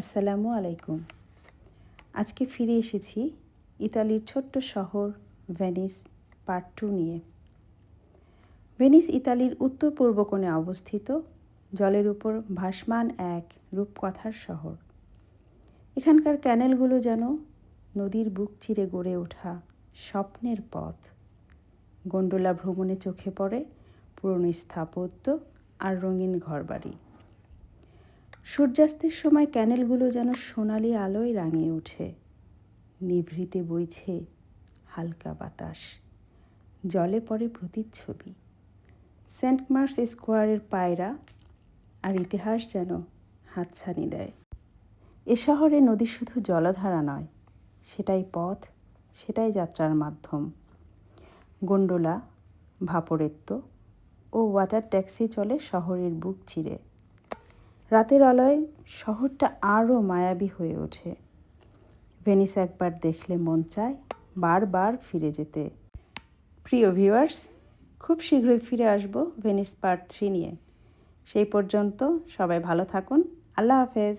আসসালামু আলাইকুম। আজকে ফিরে এসেছি ইতালির ছোট্ট শহর ভেনিস পার্ট টু নিয়ে। ভেনিস ইতালির উত্তর পূর্ব কোণে অবস্থিত, জলের উপর ভাসমান এক রূপকথার শহর। এখানকার ক্যানেলগুলো যেন নদীর বুক চিরে গড়ে ওঠা স্বপ্নের পথ। গন্ডোলা ভ্রমণে চোখে পড়ে পুরনো স্থাপত্য আর রঙিন ঘরবাড়ি। সূর্যাস্তের সময় ক্যানেলগুলো যেন সোনালি আলোয় রাঙিয়ে ওঠে। নিভৃতে বইছে হালকা বাতাস। জলে পড়ে প্রতিচ্ছবি। সেন্ট মার্কস স্কোয়ারের পায়রা আর ইতিহাস যেন হাতছানি দেয়। এ শহরে নদী শুধু জলধারা নয়, সেটাই পথ, সেটাই যাত্রার মাধ্যম। গন্ডোলা, ভাপরেত্ত ও ওয়াটার ট্যাক্সি চলে শহরের বুক চিরে। রাতের আলোয় শহরটা আরও মায়াবী হয়ে ওঠে। ভেনিস একবার দেখলে মন চায় বারবার ফিরে যেতে। প্রিয় ভিউয়ার্স, খুব শীঘ্রই ফিরে আসব ভেনিস পার্ট থ্রি নিয়ে। সেই পর্যন্ত সবাই ভালো থাকুন। আল্লাহ হাফেজ।